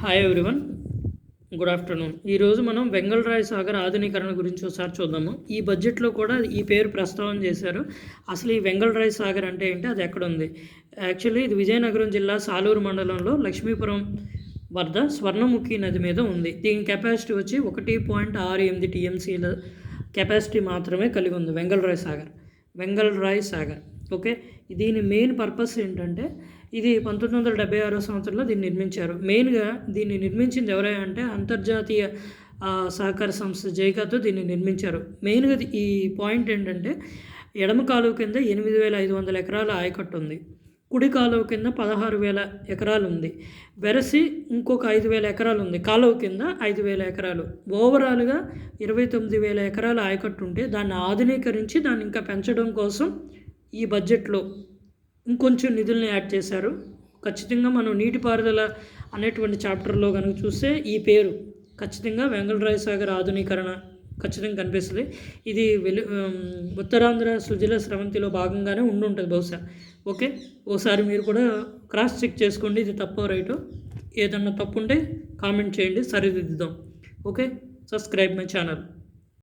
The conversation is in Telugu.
Hi everyone. Good afternoon. ఈరోజు మనం వెంగళరాయ్ సాగర్ ఆధునీకరణ గురించి ఒకసారి చూద్దాము. ఈ బడ్జెట్లో కూడా ఈ పేరు ప్రస్తావన చేశారు. అసలు ఈ వెంగళరాయ్ సాగర్ అంటే ఏంటి? అది ఎక్కడ ఉంది? యాక్చువల్లీ ఇది విజయనగరం జిల్లా సాలూరు మండలంలో లక్ష్మీపురం వద్ద స్వర్ణముఖి నది మీద ఉంది. దీని కెపాసిటీ వచ్చి ఒకటి పాయింట్ ఆరు ఎనిమిది టీఎంసీల కెపాసిటీ మాత్రమే కలిగి ఉంది వెంగళరాయ్ సాగర్. వెంగళరాయ్ సాగర్. ఓకే? దీని మెయిన్ పర్పస్ ఏంటంటే ఇది పంతొమ్మిది వందల డెబ్బై ఆరో సంవత్సరంలో దీన్ని నిర్మించారు. మెయిన్గా దీన్ని నిర్మించింది ఎవరై అంటే అంతర్జాతీయ సహకార సంస్థ జైకాతో దీన్ని నిర్మించారు. మెయిన్గా ఈ పాయింట్ ఏంటంటే ఎడమ కాలువ కింద ఎనిమిది వేల ఐదు వందల ఎకరాల ఆయకట్టు ఉంది. కుడి కాలువ కింద పదహారు వేల ఎకరాలు ఉంది. వెరసి ఇంకొక ఐదు వేల ఎకరాలు ఉంది. కాలువ కింద ఐదు వేల ఎకరాలు. ఓవరాల్గా ఇరవై తొమ్మిది వేల ఎకరాల ఆయకట్టు ఉంటే దాన్ని ఆధునీకరించి దాన్ని ఇంకా పెంచడం కోసం ఈ బడ్జెట్లో ఇంకొంచెం నిధుల్ని యాడ్ చేశారు. ఖచ్చితంగా మనం నీటిపారుదల అనేటువంటి చాప్టర్లో కనుక చూస్తే ఈ పేరు ఖచ్చితంగా వెంగళరాయ సాగర్ ఆధునీకరణ ఖచ్చితంగా కనిపిస్తుంది. ఇది వెలు ఉత్తరాంధ్ర సుజల స్రవంతిలో భాగంగానే ఉండి ఉంటుంది బహుశా. ఓకే? ఓసారి మీరు కూడా క్రాస్ చెక్ చేసుకోండి ఇది తప్పో రైటో? ఏదన్నా తప్పు ఉంటే కామెంట్ చేయండి సరిదిద్దుదాం. ఓకే? Subscribe my channel.